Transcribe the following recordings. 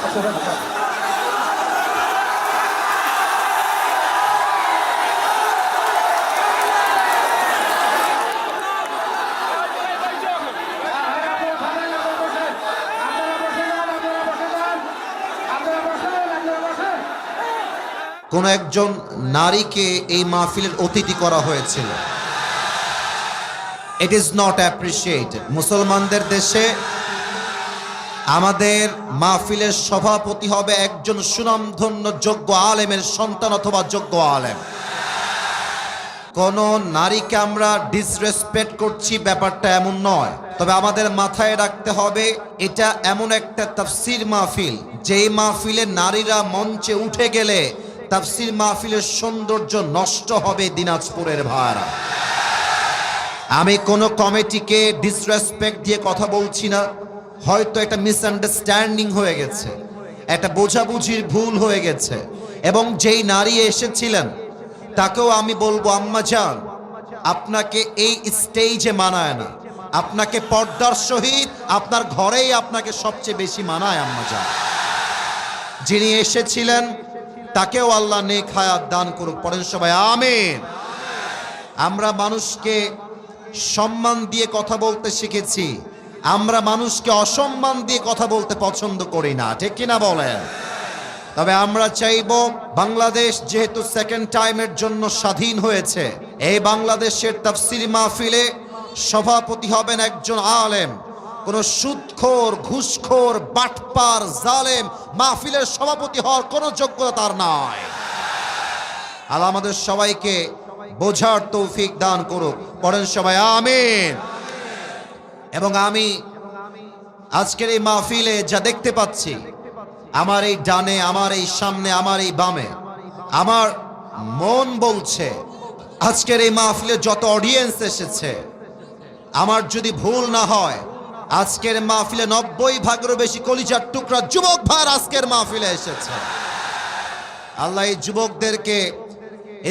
কোনো একজন নারীকে এই মাহফিলের অতিথি করা হয়েছিল। ইট ইজ নট অ্যাপ্রিসিয়েট মুসলমানদের দেশে আমাদের মাহফিলের সভাপতি হবে একজন সুনামধন্য যোগ্য আলেমের সন্তান অথবা যোগ্য আলেম। কোন নারীকে আমরা ডিসরেসপেক্ট করছি, ব্যাপারটা এমন নয়। তবে আমাদের মাথায় রাখতে হবে, এটা এমন একটা তাফসির মাহফিল, যেই মাহফিলে নারীরা মঞ্চে উঠে গেলে তাফসির মাহফিলের সৌন্দর্য নষ্ট হবে দিনাজপুরের ভাড়া আমি কোনো কমিটিকে ডিসরেসপেক্ট দিয়ে কথা বলছি না। হয়তো একটা মিসআন্ডারস্ট্যান্ডিং হয়ে গেছে, একটা বোঝাবুঝির ভুল হয়ে গেছে, এবং যেই নারী এসেছিলেন, তাকেও আমি বলব, আম্মা যান আপনাকে এই স্টেজে মানায় না। আপনাকে পর্দার সহিত আপনার ঘরেই আপনাকে সবচেয়ে বেশি মানায়, আম্মা যান যিনি এসেছিলেন, তাকেও আল্লাহ নেক হায়াত দান করুক। পড়েন সবাই, আমিন। আমরা মানুষকে সম্মান দিয়ে কথা বলতে শিখেছি। আমরা মানুষকে অসম্মান দিয়ে কথা বলতে পছন্দ করি না, ঠিক কিনা বলেন? তবে আমরা চাইব বাংলাদেশ যেহেতু সেকেন্ড টাইমের জন্য স্বাধীন হয়েছে, এই বাংলাদেশের তাফসির মাহফিলে সভাপতি হবেন একজন আলেম, কোন সুদখোর, ঘুষখোর, বাটপার, জালেম, মাহফিলের সভাপতি হওয়ার কোনো যোগ্যতা তার নয়। আল্লাহ আমাদের সবাইকে বোঝার তৌফিক দান করুক। পড়েন সবাই, আমিন। এবং আমি আজকের এই মাহফিলে যা দেখতে পাচ্ছি, আমার এই ডানে, আমার এই সামনে, আমার এই বামে, আমার মন বলছে, আজকের এই মাহফিলে যত অডিয়েন্স এসেছে, আমার যদি ভুল না হয়, আজকের মাহফিলে নব্বই ভাগেরও বেশি কলিজার টুকরা যুবক ভার আজকের মাহফিলে এসেছে। আল্লাহ এই যুবকদেরকে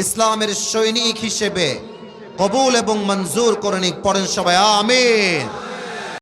ইসলামের সৈনিক হিসেবে কবুল এবং মঞ্জুর করে নিক, পড়েন সবাই, আমিন।